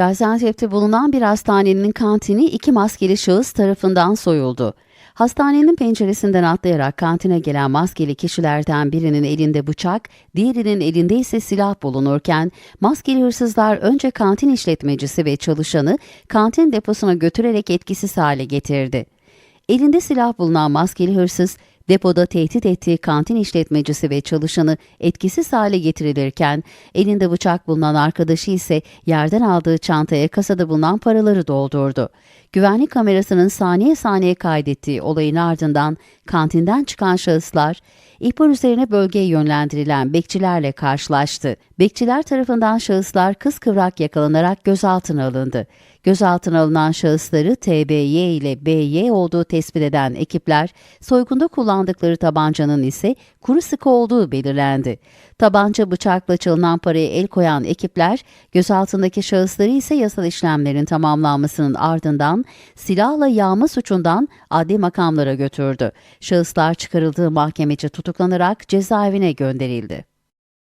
Gaziantep'te bulunan bir hastanenin kantini iki maskeli şahıs tarafından soyuldu. Hastanenin penceresinden atlayarak kantine gelen maskeli kişilerden birinin elinde bıçak, diğerinin elinde ise silah bulunurken maskeli hırsızlar önce kantin işletmecisi ve çalışanı kantin deposuna götürerek etkisiz hale getirdi. Elinde silah bulunan maskeli hırsız depoda tehdit ettiği kantin işletmecisi ve çalışanı etkisiz hale getirilirken elinde bıçak bulunan arkadaşı ise yerden aldığı çantaya kasada bulunan paraları doldurdu. Güvenlik kamerasının saniye saniye kaydettiği olayın ardından kantinden çıkan şahıslar ihbar üzerine bölgeye yönlendirilen bekçilerle karşılaştı. Bekçiler tarafından şahıslar kıskıvrak yakalanarak gözaltına alındı. Gözaltına alınan şahısları TBY ile BY olduğu tespit eden ekipler soygunda kullandıkları tabancanın ise kuru sıkı olduğu belirlendi. Tabanca bıçakla çalınan paraya el koyan ekipler gözaltındaki şahısları ise yasal işlemlerin tamamlanmasının ardından silahla yağma suçundan adli makamlara götürdü. Şahıslar çıkarıldığı mahkemece tutuklanarak cezaevine gönderildi.